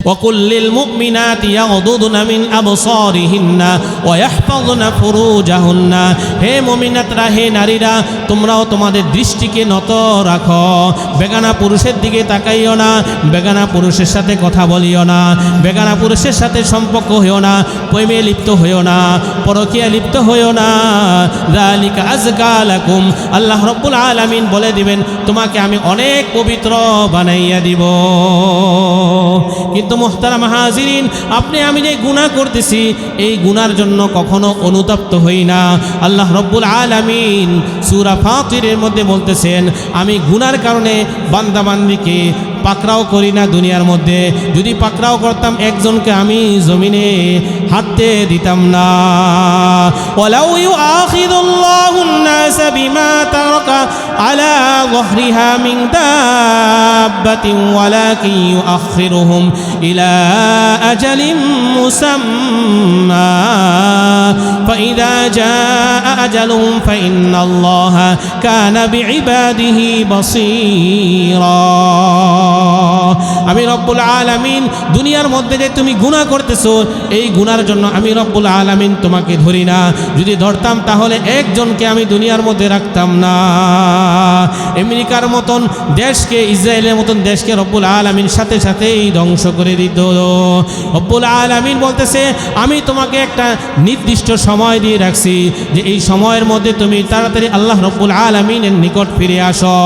وقل للمؤمنات يغضضن من أبصارهن ويحفظن فروجهن হে মুমিনাতরা হে নারীরা তোমরাও তোমাদের দৃষ্টিকে নত রাখো বেগানা পুরুষের দিকে তাকাইও না বেগানা পুরুষের সাথে কথা বলিও না বেগানা পুরুষের সাথে সম্পর্ক হইও না প্রেমে লিপ্ত হইও না পরকিয়া লিপ্ত হইও না যালিকা আজকা লাকুম আল্লাহ রব্বুল আলামিন বলে দিবেন তোমাকে আমি অনেক পবিত্র বানাইয়া দিব কিন্তু মোহতারা মাহাজিরিন আপনি, আমি যে গুণা করতেছি, এই গুনার জন্য কখনো অনুতপ্ত হই না। আল্লাহ রব্বুল আলামিন সুরা ফাতিরের মধ্যে বলতেছেন, আমি গুনার কারণে বান্দাবান্দিকে পাকড়াও করি না দুনিয়ার মধ্যে যদি পাকড়াও করতাম একজনকে আমি জমিনে হাঁটতে দিতাম না ওয়ালাউ ইউআখিযুল্লাহু الناس بما ترك على ظهرها من دابة ولكن يؤخرهم إلى أجل مسمى فإذا جاء أجلهم فإن الله كان بعباده بصيرا আমি রব্বুল আলামিন দুনিয়ার মধ্যে যে তুমি গুনাহ করতেছো, এই গুনার জন্য আমি রব্বুল আলামিন তোমাকে ধরি না। যদি ধরতাম তাহলে একজনকে আমি দুনিয়ার মধ্যে রাখতাম না। আমেরিকার মতন দেশকে, ইসরায়েলের মতন দেশকে রব্বুল আলামিন সাথে সাথেই ধ্বংস করে দিত। রব্বুল আলামিন বলতেছে, আমি তোমাকে একটা নির্দিষ্ট সময় দিয়ে রাখছি, যে এই সময়ের মধ্যে তুমি তাড়াতাড়ি আল্লাহ রব্বুল আলামিনের নিকট ফিরে আসো।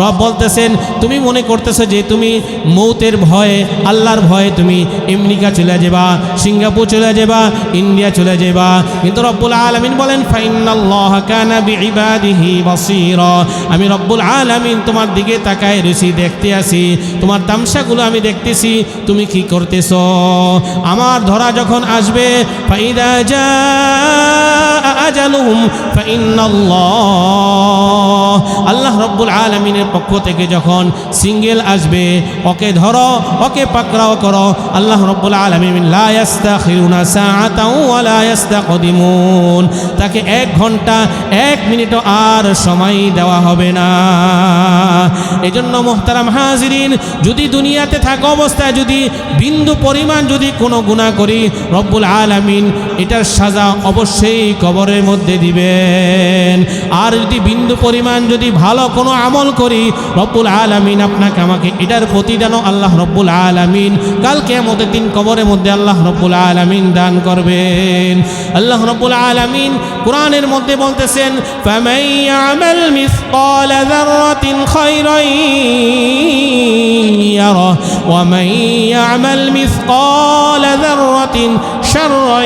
রব বলতেছেন তুমি মনে করতেছো যে তুমি মৌতের ভয়ে, আল্লাহর ভয়ে তুমি আমেরিকা চলে যাবা, সিঙ্গাপুর চলে যাবা, ইন্ডিয়া চলে যাবা। কিন্তু রব্বুল আলামিন বলেন আমি রব্বুল আলামিন তোমার দিকে তাকায় রুচি দেখতে আসি তোমার তামসাগুলো আমি দেখতেছি, তুমি কি করতেছ? আমার ধরা যখন আসবে আল্লাহ রব্বুল আলমিনের পক্ষ থেকে যখন সিঙ্গেল আসবে। ওকে ধরো, ওকে পাকড়াও করো। আল্লাহ রব্বুল আলমিন তাকে এক ঘণ্টা, এক মিনিটও আর সময় দেওয়া হবে না। এজন্য মোহতারাম হাজিরিন, যদি দুনিয়াতে থাকা অবস্থায় যদি বিন্দু পরিমাণ যদি কোনো গুনাহ করি, রব্বুল আলামিন এটার সাজা অবশ্যই কবরের মধ্যে দিবেন। আর যদি বিন্দু পরিমাণ যদি ভালো কোনো আমল করি, রব্বুল আলামিন আলামিন আপনাকে আমাকে এটার প্রতিদানও আল্লাহ রব্বুল আলামিন কালকে আমাদের দিন কবরের মধ্যে আল্লাহ রব্বুল আলামিন দান করবেন। আল্লাহ রব্বুল আলামিন কোরআনের মধ্যে বলতেছেন ومن يعمل مثقال ذرة شَرًّا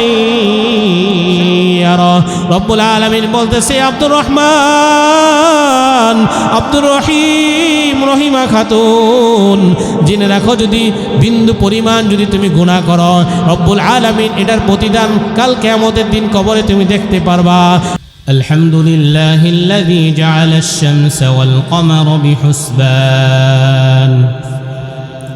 يَرَهُ রব্বুল আলামিন বলতেছে আব্দুর রহমান আব্দুর রহিম রহিমা খাতুন জেনে রাখো যদি বিন্দু পরিমাণ যদি তুমি গুনাহ করো রব্বুল আলামিন এটার প্রতিদান কাল কেয়ামতের দিন কবরে তুমি দেখতে পারবা الحمد لله الذي جعل الشمس والقمر بحسبان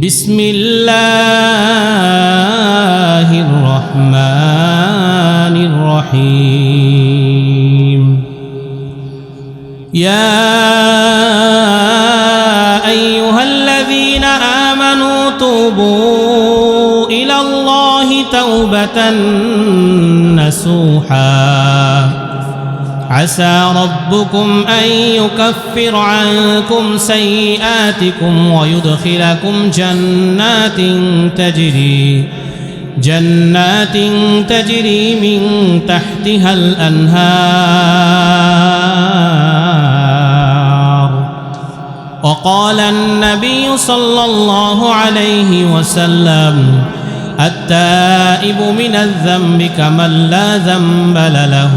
بسم الله الرحمن الرحيم. يا أيها الذين آمنوا توبوا إلى الله توبة نسوحا عسى ربكم أن يكفر عنكم سيئاتكم ويدخلكم جنات تجري جنات تجري من تحتها الأنهار. وقال النبي صلى الله عليه وسلم التائب من الذنب كمن لا ذنب له.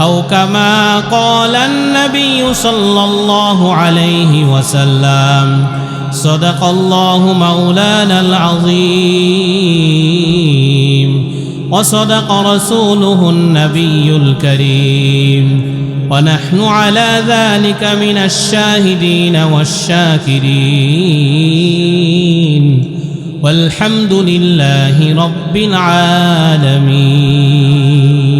أو كما قال النبي صلى الله عليه وسلم. صدق الله مولانا العظيم. وصدق رسوله النبي الكريم. ونحن على ذلك من الشاهدين والشاكرين. والحمد لله رب العالمين.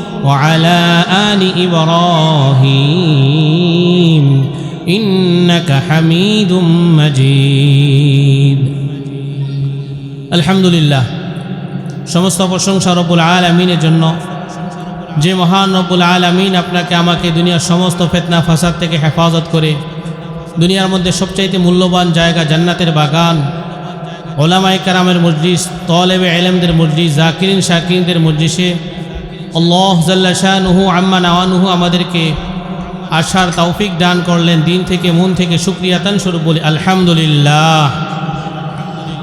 وعلى ال ابراهيم انك حميد مجيد الحمد لله সমস্ত প্রশংসা রব্বুল আলমিনের জন্য যে মহান রব্বুল আলমিন আপনাকে আমাকে দুনিয়ার সমস্ত ফেতনা ফাসাদ থেকে হেফাজত করে দুনিয়ার মধ্যে সবচাইতে মূল্যবান জায়গা জান্নাতের বাগান ওলামাই কারামের মসজিদ তলেবে এলেমদের মসজিদ জাকিরিন শাকিরিনদের মসজিষে আল্লাহ জাল্লা শাহনুহু আম্মা নওয়ানুহু আমাদেরকে আশার তৌফিক দান করলেন, দিন থেকে মন থেকে শুক্রিয়াতান স্বরূপ বলি, আলহামদুলিল্লাহ।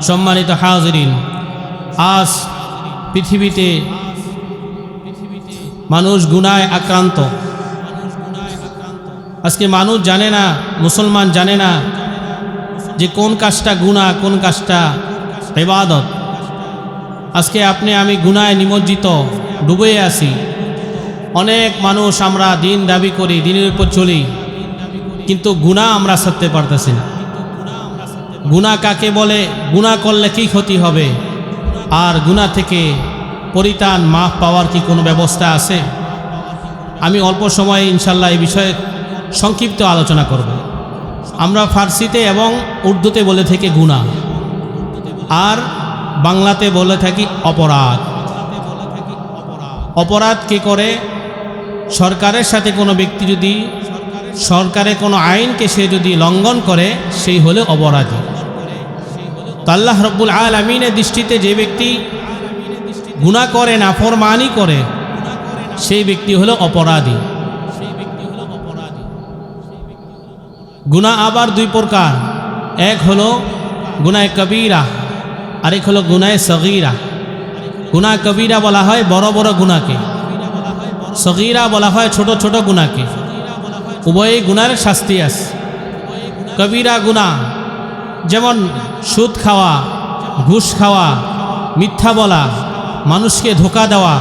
সম্মানিত হাজরিন, আজ পৃথিবীতে মানুষ গুনায় আক্রান্ত। আজকে মানুষ জানে না, মুসলমান জানে না যে কোন কাজটা গুণা কোন কাজটা ইবাদত। আজকে আপনি আমি গুনায় নিমজ্জিত। ডুবে আছি। অনেক মানুষ আমরা দিন দাবি করি, দিনের উপর চলি, কিন্তু গুণা আমরা সারতে পারতেছি না। গুণা কাকে বলে? গুণা করলে কি ক্ষতি হবে? আর গুণা থেকে পরিত্রাণ, মাফ পাওয়ার কি কোনো ব্যবস্থা আছে? আমি অল্প সময়ে ইনশাল্লাহ এই বিষয়ে সংক্ষিপ্ত আলোচনা করব। আমরা ফার্সিতে এবং উর্দুতে বলে থাকি গুণা, আর বাংলাতে বলে থাকি অপরাধ। অপরাধ কে করে? সরকারের সাথে কোনো ব্যক্তি যদি সরকারের কোনো আইনকে সে যদি লঙ্ঘন করে, সেই হলে অপরাধী। তো আল্লাহ রব্বুল আল আমিনের দৃষ্টিতে যে ব্যক্তি গুণা করে না ফরমানি করে, সেই ব্যক্তি হলো অপরাধী। গুণা আবার দুই প্রকার। এক হলো গুনায় কবিরা, আরেক হলো গুনায় সগিরা। গুনা কবিরা বলা হয় বড় বড় গুণাকে সগিরা বলা হয় ছোট ছোট গুণাকে উভয়ই গুণার শাস্তি আছে। কবিরা গুণা যেমন সুদ খাওয়া, ঘুষ খাওয়া, মিথ্যা বলা, মানুষকে ধোকা দেওয়া,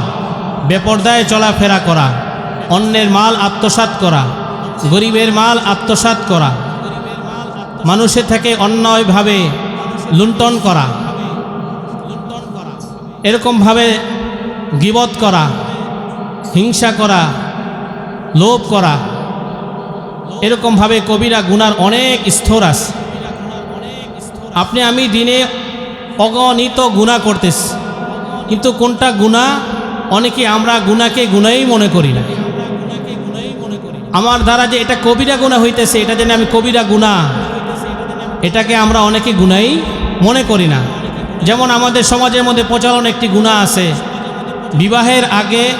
বেপর্দায় চলাফেরা করা, অন্যের মাল আত্মসাৎ করা, গরিবের মাল আত্মসাৎ করা, মানুষের থেকে অন্যায়ভাবে লুণ্ঠন করা এরকমভাবে গিবত করা, হিংসা করা, লোভ করা, এরকমভাবে কবিরা গুনার অনেক স্তর আছে। আপনি আমি দিনে অগণিত গুণা করতেছি, কিন্তু কোনটা গুণা অনেকে আমরা গুণাকে গুণাই মনে করি না। আমার দ্বারা যে এটা কবিরা গুণা হইতেছে, এটা যেন আমি কবিরা গুণা। এটাকে আমরা অনেকে গুণাই মনে করি না। যেমন আমাদের সমাজের মধ্যে প্রচলন একটি গুণা আছে। বিবাহের আগে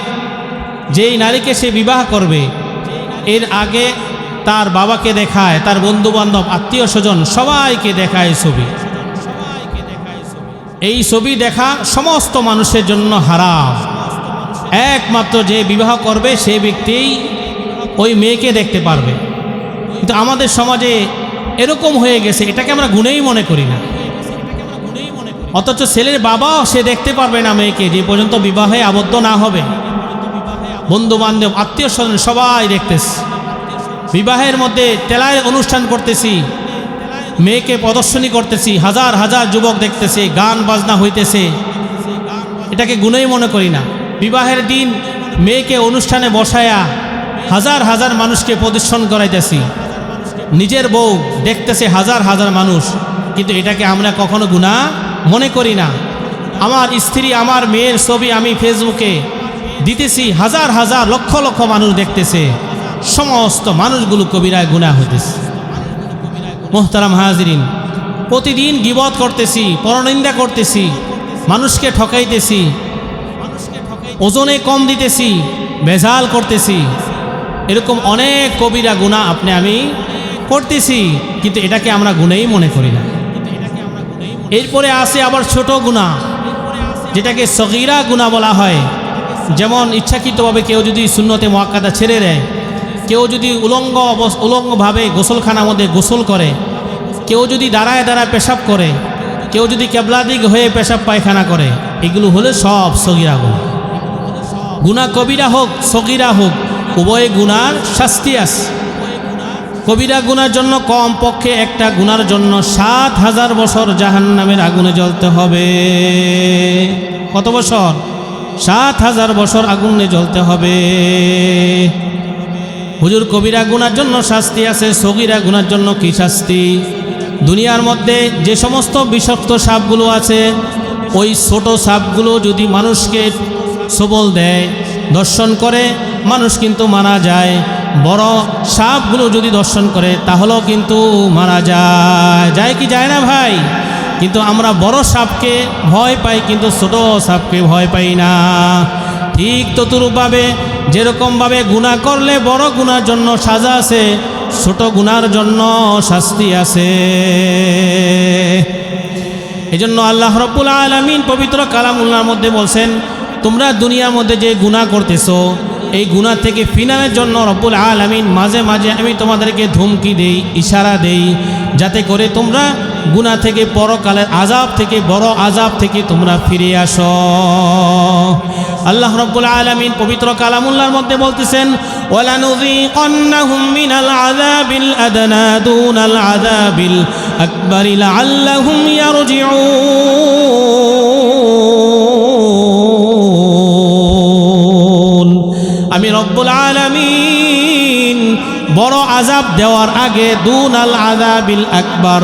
যেই নারীকে সে বিবাহ করবে, এর আগে তার বাবাকে দেখায়, তার বন্ধু বান্ধব আত্মীয় স্বজন, সবাইকে দেখায় ছবি। এই ছবি দেখা সমস্ত মানুষের জন্য হারাম। একমাত্র যে বিবাহ করবে, সে ব্যক্তিই ওই মেয়েকে দেখতে পারবে। কিন্তু আমাদের সমাজে এরকম হয়ে গেছে, এটাকে আমরা গুণেই মনে করি না। অথচ ছেলের বাবাও সে দেখতে পারবে না মেয়েকে, যে পর্যন্ত বিবাহে আবদ্ধ না হবে। বন্ধু বান্ধব আত্মীয় স্বজন সবাই দেখতেছে। বিবাহের মধ্যে তেলায় অনুষ্ঠান করতেছি, মেয়েকে প্রদর্শনী করতেছি, হাজার হাজার যুবক দেখতেছে, গান বাজনা হইতেছে। এটাকে গুণই মনে করি না। বিবাহের দিন মেয়েকে অনুষ্ঠানে বসায়া হাজার হাজার মানুষকে প্রদর্শন করাইতেছি। নিজের বউ দেখতেছে হাজার হাজার মানুষ, কিন্তু এটাকে আমরা কখনো গুণা মনে করি না। আমার স্ত্রী, আমার মেয়ের ছবি আমি ফেসবুকে দিতেছি, হাজার হাজার, লক্ষ লক্ষ মানুষ দেখতেছে। সমস্ত মানুষগুলো কবিরায় গুণা হইতেছে। মোহতারাম হাজরিন, প্রতিদিন গিবত করতেছি, পরনিন্দা করতেছি, মানুষকে ঠকাইতেছি, ওজনে কম দিতেছি ভেজাল করতেছি। এরকম অনেক কবিরা গুণা আপনি আমি করতেছি, কিন্তু এটাকে আমরা গুণেই মনে করি না। এরপরে আসে আবার ছোট গুণা, যেটাকে সগিরা গুণা বলা হয়। যেমন ইচ্ছাকৃতভাবে কেউ যদি শূন্যতে মোয়াক্কাদা ছেড়ে দেয়, কেউ যদি উলঙ্গ অবস- উলঙ্গভাবে গোসলখানার মধ্যে গোসল করে, কেউ যদি দাঁড়ায় দাঁড়ায় পেশাব করে, কেউ যদি কেবলাদিক হয়ে পেশাব পায়খানা করে, এগুলো হলে সব সগিরা গুণা। গুণা কবিরা হোক, সগিরা হোক, উভয় গুণার শাস্তি আছে। কবিরা গুনার জন্য কম পক্ষে একটা গুনার জন্য সাত হাজার বছর জাহান নামের আগুনে জ্বলতে হবে। কত বছর? সাত হাজার বছর আগুনে জ্বলতে হবে। হুজুর, কবিরা গুনার জন্য শাস্তি আছে, সগিরা গুনার জন্য কি শাস্তি? দুনিয়ার মধ্যে যে সমস্ত বিষাক্ত সাপগুলো আছে, ওই ছোট সাপগুলো যদি মানুষকে সবল দেয় দর্শন করে, মানুষ কিন্তু মারা যায়। বড় সাপগুলো যদি দর্শন করে, তাহলেও কিন্তু মারা যায়। যায় কি যায় না ভাই? কিন্তু আমরা বড় সাপকে ভয় পাই, কিন্তু ছোট সাপকে ভয় পাই না। ঠিক ততুরূপভাবে, যেরকমভাবে গুণা করলে বড় গুণার জন্য সাজা আছে, ছোট গুণার জন্য শাস্তি আছে। জন্য আল্লাহ রব্বুল আলমিন পবিত্র কালামুল্লার মধ্যে বলছেন, তোমরা দুনিয়ার মধ্যে যে গুণা করতেছো এই গুণা থেকে ফিনানের জন্য রব্বুল আলমিন মাঝে মাঝে আমি তোমাদেরকে ধুমকি দেই, ইশারা দেই, যাতে করে তোমরা গুণা থেকে পরকালের আজাব থেকে, বড় আজাব থেকে তোমরা ফিরে আস। আল্লাহ রব্বুল আলমিন পবিত্র কালামুল্লার মধ্যে বলতেছেন আল্লাহ আমি রব্বুল আলামিন বড় আজাব দেওয়ার আগে দুন আল আজাবিল আকবর,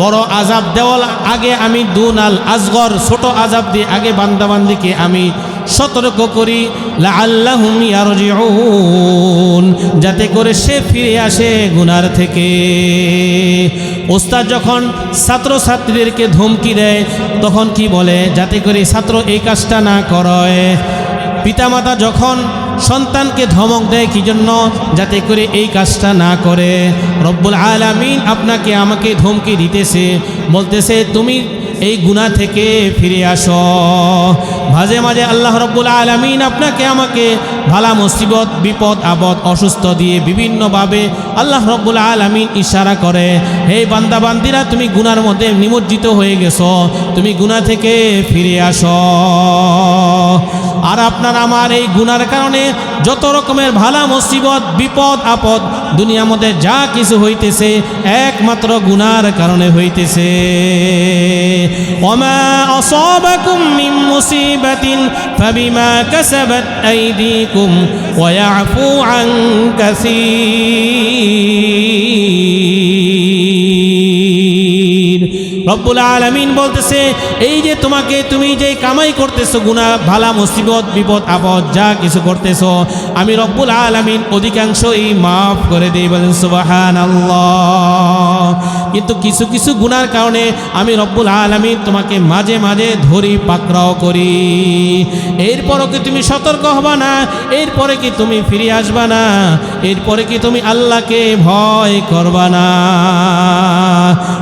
বড় আজাব দেওয়ার আগে আমি দুন আল আসগর, ছোট আজাব দিয়ে আগে বান্দাবান্দিকে আমি সতর্ক করি। যাতে করে সে ফিরে আসে গুনার থেকে। ওস্তাদ যখন ছাত্র ছাত্রীদেরকে ধমকি দেয়, তখন কি বলে? যাতে করে ছাত্র এই কাজটা না করে পিতামাতা যখন সন্তানকে ধমক দেয় কি জন্য যাতে করে এই কাজটা না করে। রব্বুল আলামিন আপনাকে আমাকে ধমকি দিতেছে। বলতেছে, তুমি এই গুণা থেকে ফিরে আসো। মাঝে মাঝে আল্লাহ রব্বুল আলমিন আপনাকে আমাকে ভালা মুসিবত, বিপদ, আপদ, অসুস্থ দিয়ে বিভিন্নভাবে আল্লাহ রব্বুল আলমিন ইশারা করে। হে বান্দাবান্দিরা, তুমি গুনার মধ্যে নিমজ্জিত হয়ে গেছো। তুমি গুণা থেকে ফিরে আসো। আর আপনার আমার এই গুনার কারণে যত রকমের ভালা মুসিবত, বিপদ, আপদ দুনিয়া মধ্যে যা কিছু হইতেছে, একমাত্র গুনার কারণে হইতেছে। রব্বুল আলমিন বলতেছে এই যে তোমাকে তুমি যে কামাই করতেছো গুণা ভালা, মুসিবত, বিপদ, আপদ, যা কিছু করতেছো, আমি রব্বুল আলমিন অধিকাংশই মাফ করে দিই, বলেন সুবাহান কিন্তু কিছু কিছু গুনার কারণে আমি রব্বুল আলমিন তোমাকে মাঝে মাঝে ধরি, পাকড়াও করি। এরপরও কি তুমি সতর্ক হবা না? এরপরে কি তুমি ফিরে আসবা না? এরপরে কি তুমি আল্লাহকে ভয় করবা না?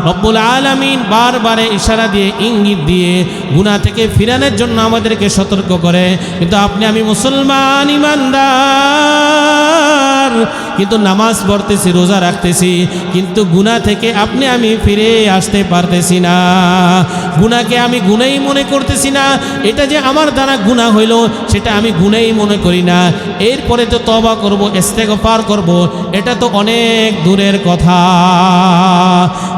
রব্বুল আলমিন বারবারে ইশারা দিয়ে ইঙ্গিত দিয়ে গুণা থেকে ফিরানোর জন্য আমাদেরকে সতর্ক করে। কিন্তু আপনি আমি মুসলমান ইমানদার। কিন্তু নামাজ পড়তেছি, রোজা রাখতেছি, কিন্তু গুণা থেকে আপনি আমি ফিরে আসতে পারতেছি না। গুণাকে আমি গুণেই মনে করতেছি না, এটা যে আমার দ্বারা গুণা হইল, সেটা আমি গুণেই মনে করি না। এরপরে তো তবা করব, ইস্তেগফার করব, এটা তো অনেক দূরের কথা।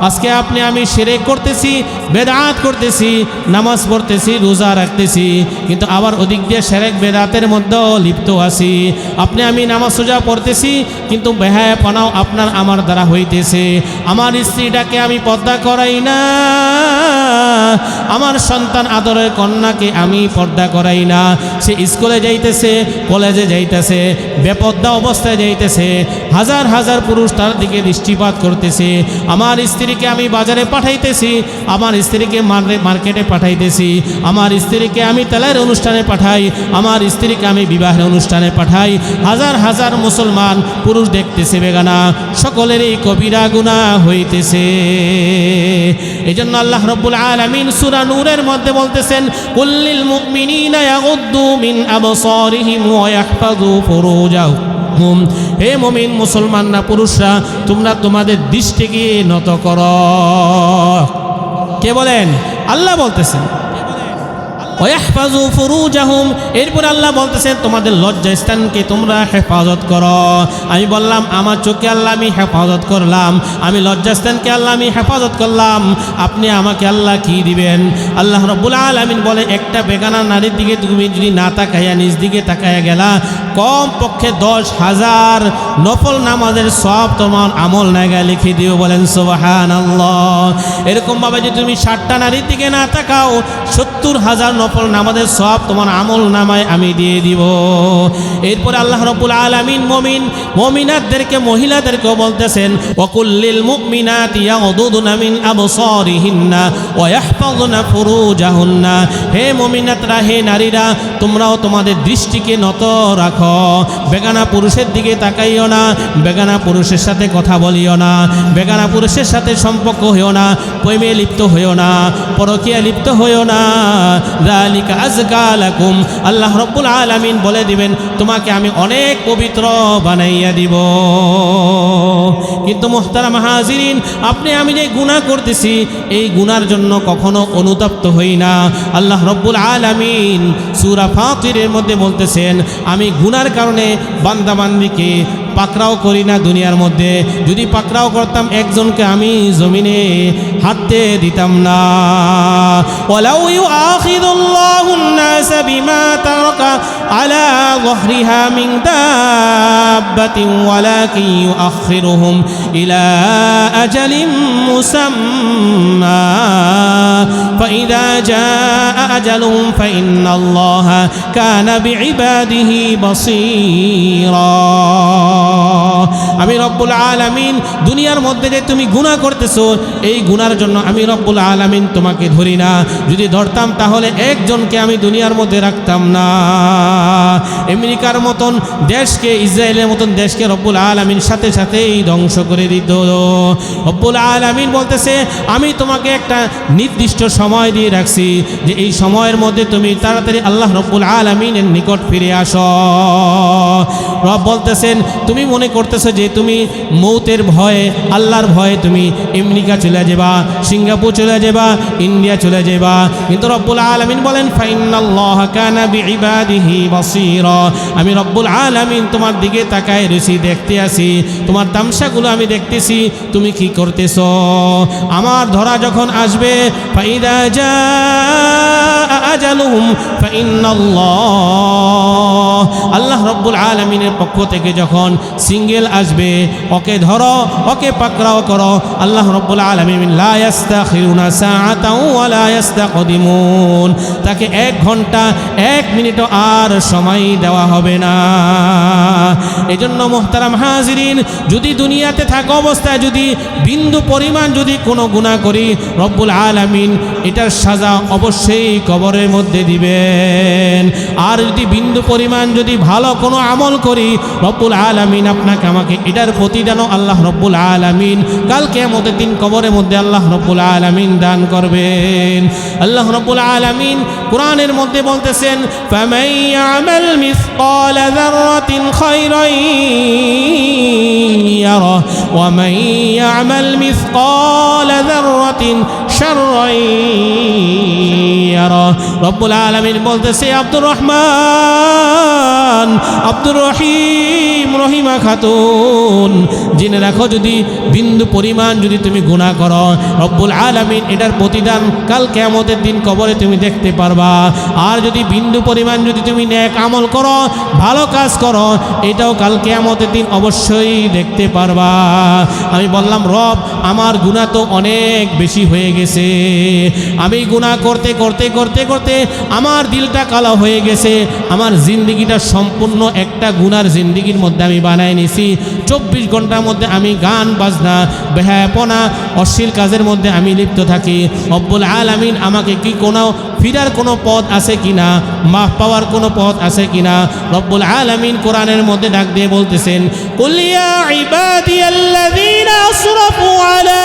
আজকে আপনি আমি সেরে করতেছি, বেদাত করতেছি, নামাজ পড়তেছি, রোজা রাখতেছি, কিন্তু আবার ওদিক দিয়ে সেরেক বেদাতের মধ্যেও লিপ্ত আছি। আপনি আমি নামাজ সোজা পড়তেছি কিন্তু বেহায় পানাও আপনার আমার দ্বারা হইতেছে। আমার স্ত্রীটাকে আমি পর্দা করাই না। আমার সন্তান আদরের কন্যাকে আমি পর্দা করাই না। সে স্কুলে যাইতেছে, কলেজে যাইতেছে বেপদ্দা অবস্থায় যাইতেছে, হাজার হাজার পুরুষ তার দিকে দৃষ্টিপাত করতেছে। আমার স্ত্রীকে আমি বাজারে পাঠাইতেছি, আমার স্ত্রীকে মার্কেটে পাঠাইতেছি। আমার স্ত্রীকে আমি তেলের অনুষ্ঠানে পাঠাই, আমার স্ত্রীকে আমি বিবাহের অনুষ্ঠানে পাঠাই। হাজার হাজার মুসলমান পুরুষ দেখতেছে বেগানা, সকলেরই কবিরা গুণা হইতেছে। এই জন্য আল্লাহ রব্বুল আলামিন সুরা নূরের মধ্যে বলতেছেন কুল্লিল মিন হে মুমিন মুসলমানরা পুরুষরা, তোমরা তোমাদের দৃষ্টিকে নত করো। কে বলেন? আল্লাহ বলতেছেন। ওয়াহফাজু ফুরুজাহুম। এরপর আল্লাহ বলতেছেন, তোমাদের লজ্জা স্থানকে তোমরা হেফাজত করো। আমি বললাম, আমার চোখে আল্লাহ আমি হেফাজত করলাম। আমি লজ্জাস্থানকে আল্লাহ আমি হেফাজত করলাম। আপনি আমাকে আল্লাহ কি দিবেন? আল্লাহ রব্বুল আলামিন বলে, একটা বেগানা নারীর দিকে তুমি যদি না তাকাইয়া নিজ দিকে তাকাইয়া গেলা কম পক্ষে দশ হাজার নফল নামাজের সব তোমার আমল নাগায় লিখে দিও। বলেন সোবাহান আল্লাহ এরকমভাবে যদি তুমি ষাটটা নারীর দিকে না তাকাও, সত্তর হাজার নফল নামাজের সব তোমার আমল নামায় আমি দিয়ে দিব। এরপরে আল্লাহ রব্বুল আলামিন মমিন, মমিনাতদেরকে, মহিলাদেরকেও বলতেছেন আবসারিহিন্না ফুরুজাহুন্না। হে মমিনাতরা, হে নারীরা, তোমরাও তোমাদের দৃষ্টিকে নত রাখো। বেগানা পুরুষের দিকে তাকাইও না, বেগানা পুরুষের সাথে কথা বলিও না, বেগানা পুরুষের সাথে সম্পর্ক হইও না, প্রেমে লিপ্ত হইও না, পরকীয়া লিপ্ত হইও না। আল্লাহ রব্বুল আলামিন বলে দিবেন, তোমাকে আমি অনেক পবিত্র বানাইয়া দিব। কিন্তু মোহতারাম হাজিরিন, আপনি আমি যে গুনাহ করতেছি, এই গুনার জন্য কখনো অনুতপ্ত হই না। আল্লাহ রব্বুল আলামিন সূরা ফাতিরের মধ্যে বলতেছেন, আমি গুনার কারণে বান্দাবান্দিকে পাকড়াও করি না দুনিয়ার মধ্যে যদি পাকড়াও করতাম একজনকে আমি জমিনে হাঁটতে দিতাম না ওয়ালাউ ইউআখিযুল্লাহু الناس بما ترك على ظهرها من دابة ولكن يؤخرهم إلى أجل مسمى فإذا جاء أجلهم فإن الله كان بعباده بصيرا আমি রব্বুল আলামিন দুনিয়ার মধ্যে যে তুমি গুনাহ করতেছো, এই গুনার জন্য আমি রব্বুল আলামিন তোমাকে ধরি না। যদি ধরতাম তাহলে একজনকে আমি দুনিয়ার মধ্যে রাখতাম না। আমেরিকার মতন দেশকে, ইসরায়েলের মতন দেশকে রব্বুল আলামিন সাথে সাথেই ধ্বংস করে দিত। রব্বুল আলামিন বলতেছে, আমি তোমাকে একটা নির্দিষ্ট সময় দিয়ে রাখছি, যে এই সময়ের মধ্যে তুমি তাড়াতাড়ি আল্লাহ রব্বুল আলামিনের নিকট ফিরে আসো। রব বলতেছেন তুমি মনে করতেছো যে তুমি মৌতের ভয়ে, আল্লাহর ভয়ে তুমি আমেরিকা চলে যাবা, সিঙ্গাপুর চলে যাবা, ইন্ডিয়া চলে যাবা। কিন্তু রব্বুল আলামিন বলেন আমি রব্বুল আলামিন তোমার দিকে তাকায় রয়েছি, দেখতে আসি তোমার তামসাগুলো আমি দেখতেছি, তুমি কি করতেছ? আমার ধরা যখন আসবে, ফাইদা যা ফাইনাল্লাহ আল্লাহ রব্বুল আলামিনের পক্ষ থেকে যখন সিঙ্গেল আসবে, ওকে ধরো, ওকে পাকড়াও করো, আল্লাহ রব্বুল আলামিন তাকে এক ঘণ্টা, এক মিনিটও আর সময় দেওয়া হবে না। এজন্য মোহতারাম হাজিরিন, যদি দুনিয়াতে থাকা অবস্থায় যদি বিন্দু পরিমাণ যদি কোনো গুনাহ করি, রব্বুল আলামিন এটার সাজা অবশ্যই কবরের মধ্যে দিবেন আর যদি বিন্দু পরিমাণ যদি ভালো কোনো আমল করি রব্বুল আলামিন আপনাকে আমাকে এটার প্রতিদানও আল্লাহ রব্বুল আলামিন কালকে আমাদের দিন কবরের মধ্যে আল্লাহ রব্বুল আলামিন দান করবেন আল্লাহ রব্বুল আলামিন কোরআনের মধ্যে বলতেছেন فَمَن يَعْمَلْ مِثْقَالَ ذَرَّةٍ خَيْرًا يَرَهُ وَمَن يَعْمَلْ مِثْقَالَ ذَرَّةٍ شرا يره রব্বুল আলমিন বলতেছে আব্দুর রহমান আব্দুর রহিম রহিমা খাতুন জেনে রাখো যদি বিন্দু পরিমাণ যদি তুমি গুণা করো রব্বুল আলমিন এটার প্রতিদান কাল কেমতের দিন কবরে তুমি দেখতে পারবা আর যদি বিন্দু পরিমাণ যদি তুমি ন্যাক আমল করো ভালো কাজ করো এটাও কাল কেমতের দিন অবশ্যই দেখতে পারবা আমি বললাম রব আমার গুণা তো অনেক বেশি হয়ে গেছে আমি গুণা করতে করতে করতে করতে আমার দিলটা কালো হয়ে গেছে। আমার জিন্দগিটা সম্পূর্ণ একটা গুনার জিন্দগির মধ্যে আমি বানায় নিছি। চব্বিশ ঘণ্টার মধ্যে আমি গান, বাজনা, বেহায়াপনা, অশ্লীল কাজের মধ্যে আমি লিপ্ত থাকি। অব্বুল আলামিন আমাকে কি কোনো ফিরার কোনো পথ আছে কিনা, মাফ পাওয়ার কোনো পথ আছে কিনা, রব্বুল আলামিন কোরআনের মধ্যে ডাক দিয়ে বলতেছেন কুলিয়া ইবাদিয়াল্লাযীনা আসরাফু আলা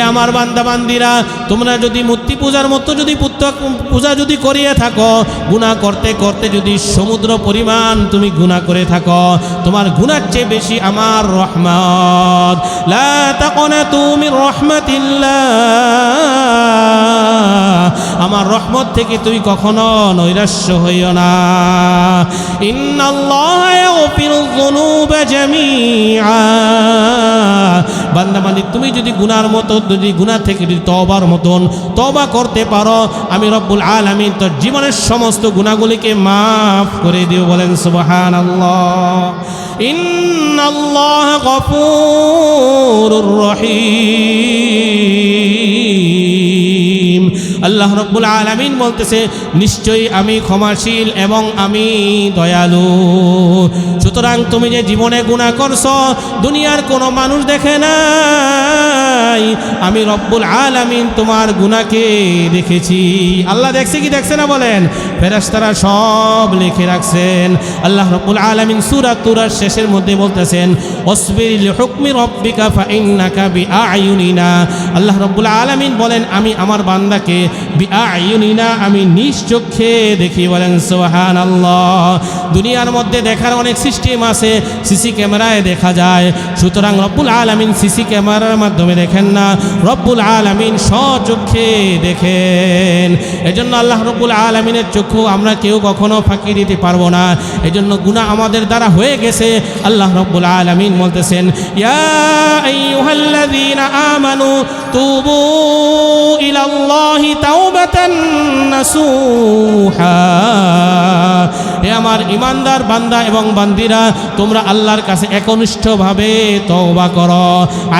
আমার বান্দা বান্দিরা তোমরা যদি মূর্তি পূজার মতো যদি পুত্তক পূজা যদি করিয়ে থাকো, গুণা করতে করতে যদি সমুদ্র পরিমাণ তুমি গুণা করে থাকো, তোমার গুণার চেয়ে বেশি আমার রহমত। লা মির রাহমাতিল্লাহ। আমার রহমত থেকে তুই কখনো নৈরাশ্য হইও না। ইন্নাল্লাহ ইয়াগফিরুয যুনুবা জামিআ। বান্দা বান্দি তুমি যদি গুনার মতো যদি গুণা থেকে যদি তবার মতন তবা করতে পারো, আমি রব্বুল আমি তোর জীবনের সমস্ত গুণাগুলিকে মাফ করে দিও, বলেন সুবহানাল্লাহ। ইন্নাল্লাহ গফুরুর রহিম। আল্লাহ রব্বুল আলামিন বলতেছে, নিশ্চয়ই আমি ক্ষমাশীল এবং আমি দয়ালু। সুতরাং তুমি যে জীবনে গুণা করছ, দুনিয়ার কোনো মানুষ দেখে নাই। আমি রব্বুল আলামিন তোমার গুণাকে দেখেছি। আল্লাহ দেখছে কি দেখছে না বলেন? ফেরেশতারা সব লিখে রাখছেন। আল্লাহ রব্বুল আলামিন সূরা তুরার শেষের মধ্যে বলতেছেন আল্লাহ রব্বুল আলামিন বলেন, আমি আমার বান্দাকে আমি নিজ চোখে দেখি বলেন সোহান আল্লাহ দুনিয়ার মধ্যে দেখার অনেক সিস্টেম আছে, সিসি ক্যামেরায় দেখা যায়। সুতরাং রব্বুল আলামিন সিসি ক্যামেরার মাধ্যমে দেখেন না, রব্বুল আলামিন স্বচক্ষে দেখেন। এজন্য আল্লাহ রব্বুল আলামিনের চক্ষু আমরা কেউ কখনো ফাঁকি দিতে পারব না। এজন্য গুনাহ আমাদের দ্বারা হয়ে গেছে, আল্লাহ রব্বুল আলামিন বলতেছেন, ইয়া আমানু, তুবু ইলাল্লাহি তাওবাতান নাসুহা। হে আমার ইমানদার বান্দা এবং বান্দিরা, তোমরা আল্লাহর কাছে একনিষ্ঠভাবে তওবা করো।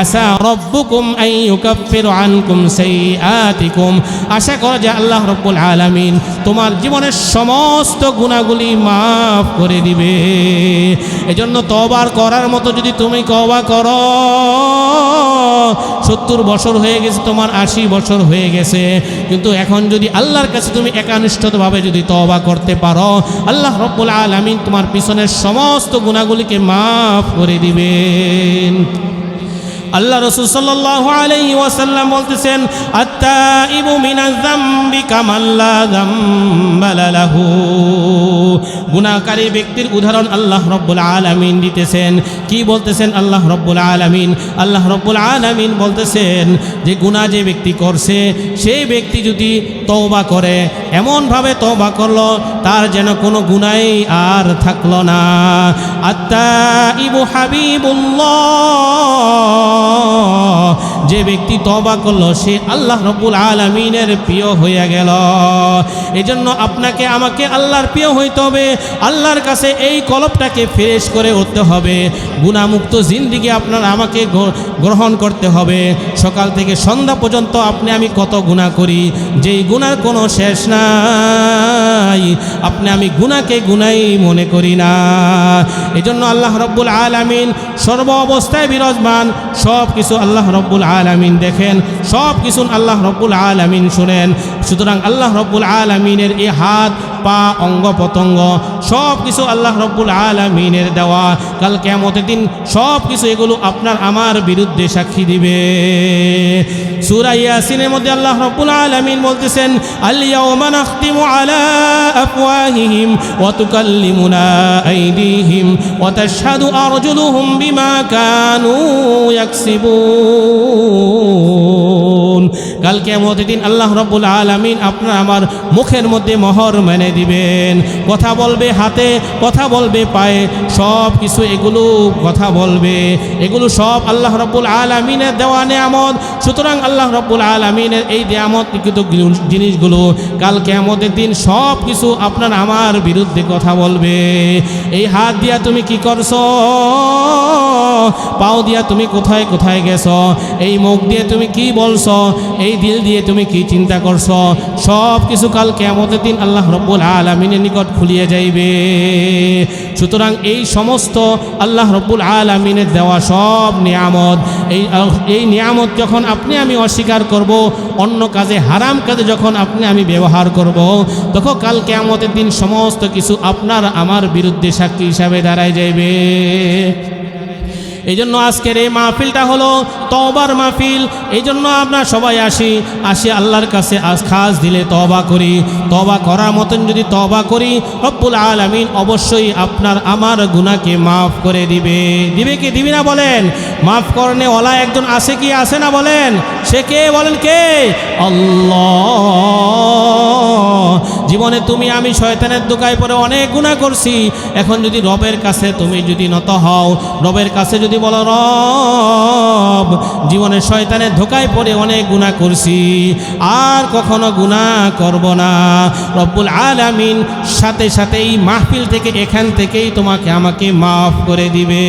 আশা রব্বুকুম আন ইউকাফিরু আনকুম সাইয়্যাতিকুম। আশা করো যে আল্লাহ রব্বুল আলামিন তোমার জীবনের সমস্ত গুণাগুলি মাফ করে দিবে। এজন্য তওবার করার মতো যদি তুমি তওবা করো, সত্তর বছর হয়ে গেছে, তোমার আশি বছর হয়ে গেছে। কিন্তু এখন যদি আল্লাহর কাছে তুমি একানিষ্ঠভাবে যদি তওবা করতে পারো, আল্লাহ রব্বুল আলামিন তোমার পিছনের সমস্ত গুণাগুলিকে মাফ করে দিবেন। আল্লাহ রসুল সাল্লাল্লাহু আলাইহি ওয়াসাল্লাম বলতেছেন, আত্তাইবু মিনাজ যামবি কামাল্লা যামবা লাহু গুনাহকারী ব্যক্তির উদাহরণ আল্লাহ রব্বুল আলামিন দিতেছেন। কি বলতেছেন আল্লাহ রব্বুল আলামিন? আল্লাহ রব্বুল আলামিন বলতেছেন যে, গুনাহ যে ব্যক্তি করছে, সেই ব্যক্তি যদি তওবা করে, এমনভাবে তওবা করল, তার যেন কোনো গুনাই আর থাকল না। আত্তাইবু হাবিবুল্লাহ। যে ব্যক্তি তবা করল, সে আল্লাহ রব্বুল আলমিনের প্রিয় হয়ে গেল। এজন্য আপনাকে, আমাকে আল্লাহর প্রিয় হইতে হবে। আল্লাহর কাছে এই কলপটাকে ফ্রেশ করে উঠতে হবে। গুণামুক্ত জিন্দিগি আপনার আমাকে গ্রহণ করতে হবে। সকাল থেকে সন্ধ্যা পর্যন্ত আপনি, আমি কত গুণা করি? যেই গুণার কোনো শেষ নাই। আপনি, আমি গুণাকে গুণাই মনে করি না। এজন্য আল্লাহ রব্বুল আলামিন সর্ব অবস্থায় বিরাজমান সব কিছু আল্লাহ রব্বুল আলামিন দেখেন সব কিছু আল্লাহ রব্বুল আলামিন শুনেন। সুতরাং আল্লাহ রব্বুল আলামিনের এই হাত, পা, অঙ্গ পতঙ্গ সব কিছু আল্লাহ রব্বুল আলামিনের দেওয়া। কাল কেমতের দিন সব কিছু এগুলো আপনার আমার বিরুদ্ধে সাক্ষী দিবে। সূরা ইয়াসিনের মধ্যে আল্লাহ রব্বুল আলামিন বলতেছেন আল-ইয়াওমা নাখতিমু আলা আফওয়াহিহিম ওয়া তুকাল্লিমুনা আইদিহিম ওয়া তাশহাদু আরজুলুহুম বিমা কানু ইয়াকসিবুন কাল কিয়ামতের দিন আল্লাহ রব্বুল আলামিন আপনার আমার মুখের মধ্যে মোহর মেনে দিবেন। কথা বলবে হাতে, কথা বলবে পায়ে সব কিছু এগুলো কথা বলবে। এগুলো সব আল্লাহ রব্বুল আলামিনের দেওয়া নেয়ামত। সুতরাং আল্লাহ রব্বুল আলামিনের এই নেয়ামত কিন্তু জিনিসগুলো কাল কেয়ামতের দিন সব কিছু আপনার আমার বিরুদ্ধে কথা বলবে। এই হাত দিয়া তুমি কি করছ? পাও দিয়া তুমি কোথায় কোথায় গেছো? এই মুখ দিয়ে তুমি কি বলছো? এই দিল দিয়ে তুমি কি চিন্তা করছ? সব কিছু কাল কেয়ামতের দিন আল্লাহ রব্বুল আলমিনের নিকট খুলিয়ে যাইবে। সুতরাং এই সমস্ত আল্লাহ রব্বুল আলমিনের দেওয়া সব নিয়ামত, এই এই নিয়ামত যখন আপনি আমি অস্বীকার করব, অন্য কাজে, হারাম কাজে যখন আপনি আমি ব্যবহার করব তখন কাল কেয়ামতের দিন সমস্ত কিছু আপনার আমার বিরুদ্ধে সাক্ষী হিসাবে দাঁড়ায় যাইবে। এই জন্য আজকের এই মাহফিলটা হলো তবার মাহফিল। এই জন্য আমরা সবাই আসি আসি আল্লাহর কাছে আজ খাস দিলে তবা করি। তবা করার মতন যদি তবা করি, রব্বুল আলামিন অবশ্যই আপনার আমার গুণাকে মাফ করে দিবে। দিবে কি, দিবি না বলেন? মাফ করনে ওলা একজন আছে কি, আছে না বলেন? সে কে বলেন কে? আল্লাহ। জীবনে তুমি, আমি শয়তানের দোকায় পরে অনেক গুণা করছি। এখন যদি রবের কাছে তুমি যদি নত হও, রবের কাছে যদি বলো, রব, জীবনে শয়তানের ধোকায় পড়ে অনেক গুণা করছি, আর কখনো গুণা করব না। রব্বুল আলামিন সাথে সাথে এই মাহফিল থেকে এখান থেকেই তোমাকে আমাকে মাফ করে দিবে।